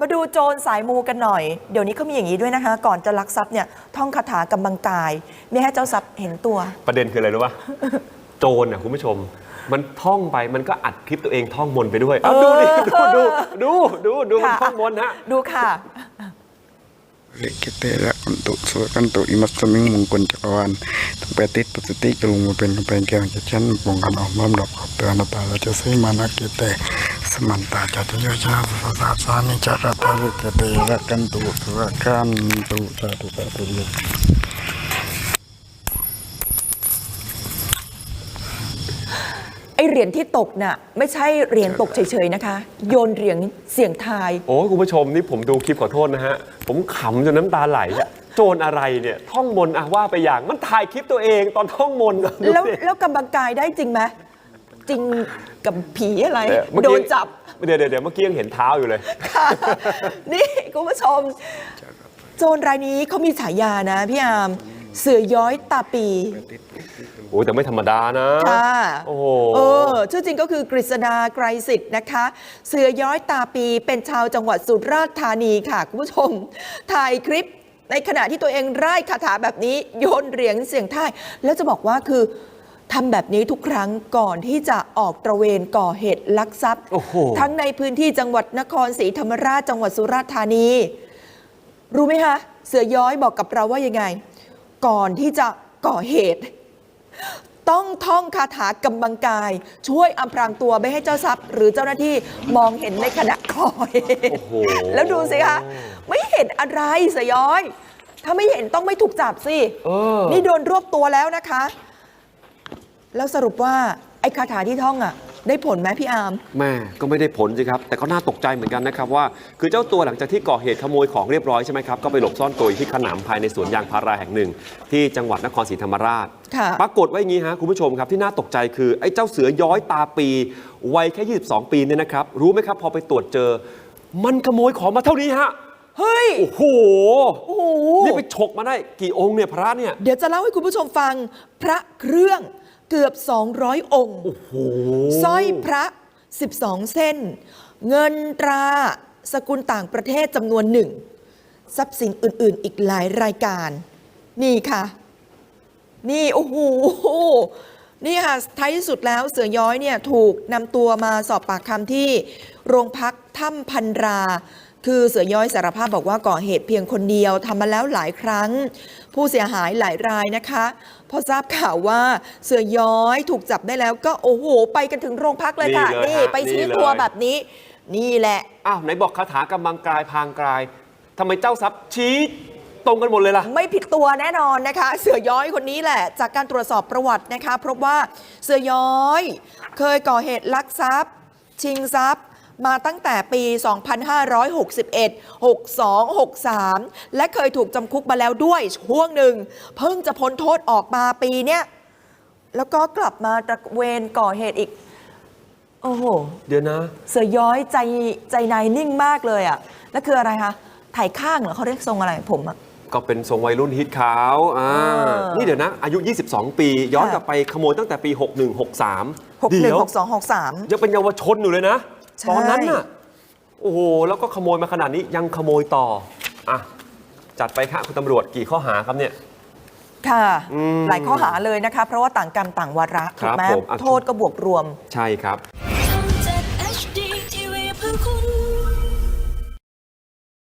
มาดูโจรสายมูกันหน่อย เดี๋ยวนี้เขามีอย่างนี้ด้วยนะคะ ก่อนจะลักทรัพย์เนี่ยท่องคาถากำบังกายไม่ให้เจ้าทรัพย์เห็นตัว ประเด็นคืออะไรรู้ป่ะ โจรอะคุณผู้ชม มันท่องไปมันก็อัดคลิปตัวเองท่องมนต์ไปด้วย เอาดูดิ ดูดูดูดูดูมันค่ะท่องมนต์ฮะ ดูค่ะ kita untuk silakan untuk imas seming mungkun cekawan tempetit petiti kelumu pengen pengen kian kian bongkan omam dok kopi apa bala jasa mana kita sementara jadi ya, ya, jasa sesaat sana cara tahu kita ya, kan tuh silakan tuh satu satu ya ไอเหรียญที่ตกน่ะไม่ใช่เหรียญตกเฉยๆนะคะ โยนเหรียญเสี่ยงทาย โอ้ยคุณผู้ชมนี่ผมดูคลิปขอโทษนะฮะ ผมขำจนน้ำตาไหลอะโจรอะไรเนี่ยท่องมนต์อะว่าไปอย่างมันถ่ายคลิปตัวเองตอนท่องมนต์อะดูแล้วสิ แล้วกำบังกายได้จริงไหมจริงกับผีอะไร เออเมื่อโดกี้นจับเดี๋ยวเดี๋ยวเดี๋ยวเมื่อกี้ยังเห็นเท้าอยู่เลย ค่ะ นี่คุณผู้ชม โจรรายนี้เขามีฉายานะพี่อาม เสือย้อยตาปี โอ้ยแต่ไม่ธรรมดานะค่ะโอ้โหเออชื่อจริงก็คือกฤษดาไกรสิทธิ์นะคะ เสือย้อยตาปีเป็นชาวจังหวัดสุราษฎร์ธานีค่ะ คุณผู้ชม ถ่ายคลิปในขณะที่ตัวเองไร้คาถาแบบนี้โยนเหรียญเสียงท่ายแล้วจะบอกว่าคือทำแบบนี้ทุกครั้งก่อนที่จะออกตระเวนก่อเหตุลักทรัพย์โอ้โหทั้งในพื้นที่จังหวัดนครศรีธรรมราชจังหวัดสุราษฎร์ธานี รู้ไหมคะ เสือย้อยบอกกับเราว่ายังไง ก่อนที่จะก่อเหตุ ต้องท่องคาถากำบังกาย ช่วยอำพรางตัวไม่ให้เจ้าทรัพย์ หรือเจ้าหน้าที่มองเห็นในขณะก่อเหตุโอ้โหแล้วดูสิคะไม่เห็นอะไรเสือย้อย ถ้าไม่เห็นต้องไม่ถูกจับสิเออนี่โดนรวบตัวแล้วนะคะ แล้วสรุปว่าไอ้คาถาที่ท่องอะ ได้ผลไหมพี่อาร์มแม่ก็ไม่ได้ผลสิครับ แต่ก็น่าตกใจเหมือนกันนะครับว่า คือเจ้าตัวหลังจากที่ก่อเหตุขโมยของเรียบร้อยใช่ไหมครับก็ไปหลบซ่อนตัวอยู่ที่ขนำภายในสวนยางพาราแห่งหนึ่ง ที่จังหวัดนครศรีธรรมราช ค่ะ ปรากฏว่าอย่างนี้ฮะคุณผู้ชมครับที่น่าตกใจคือไอ้เจ้าเสือย้อยตาปีวัยแค่ 22 ปีเนี่ยนะครับ รู้ไหมครับพอไปตรวจเจอ มันขโมยของมาเท่านี้ฮะเฮ้ย โอ้โหโอ้โห นี่ไปฉกมาได้กี่องค์เนี่ยพระเนี่ย เดี๋ยวจะเล่าให้คุณผู้ชมฟังพระเครื่อง เกือบ 200 องค์โอ้โหสร้อยพระ 12 เส้น เงินตราสกุลต่างประเทศจำนวนหนึ่ง ทรัพย์สินอื่น ๆ อีกหลายรายการ นี่ค่ะ นี่โอ้โหนี่ค่ะท้ายที่สุดแล้วเสือย้อยเนี่ยถูกนำตัวมาสอบปากคำที่โรงพักถ้ำพันรา คือเสือย้อยสารภาพบอกว่าก่อเหตุเพียงคนเดียวทำมาแล้วหลายครั้ง ผู้เสียหายหลายรายนะคะพอทราบข่าวว่าเสือย้อยถูกจับได้แล้วก็โอ้โห ไปกันถึงโรงพักเลยค่ะนี่เลยนี่ฮะไปชี้นี่เลยตัวแบบนี้ นี่แหละอ้าวไหนบอกคาถากำลังกายพรางกายทำไมเจ้าทรัพย์ชี้ตรงกันหมดเลยล่ะ ไม่ผิดตัวแน่นอนนะคะ เสือย้อยคนนี้แหละ จากการตรวจสอบประวัตินะคะพบว่าเสือย้อย เคยก่อเหตุลักทรัพย์ ชิงทรัพย์ มาตั้งแต่ปี 2561 62 63 และเคยถูกจำคุกมาแล้วด้วยช่วงหนึ่ง เพิ่งจะพ้นโทษออกมาปีเนี้ยแล้วก็กลับมาตระเวนก่อเหตุอีก โอ้โห เดี๋ยวนะ เสือย้อยใจใจนายนิ่งมากเลยอะ่ะ แล้วคืออะไรคะถ่ายข้างเหรอเขาเรียกทรงอะไรผมอะก็เป็นทรงวัยรุ่นฮิตขาวอ่าเออนี่เดี๋ยวนะ อายุ 22 ปี ย้อนค่ะกลับไปขโมยตั้งแต่ปี 61 63หกหเดี๋นึ่งยวหกสองหกสามยังเป็นเยาวชนอยู่เลยนะ ใช่ ตอนนั้นน่ะโอ้โหแล้วก็ขโมยมาขนาดนี้ยังขโมยต่ออะจัดไปค่ะคุณตำรวจกี่ข้อหาครับเนี่ย ค่ะ อืมหลายข้อหาเลยนะคะ เพราะว่าต่างกรรมต่างวาระครัถูกบไหมผมอะ โทษก็บวกรวม ใช่ครับ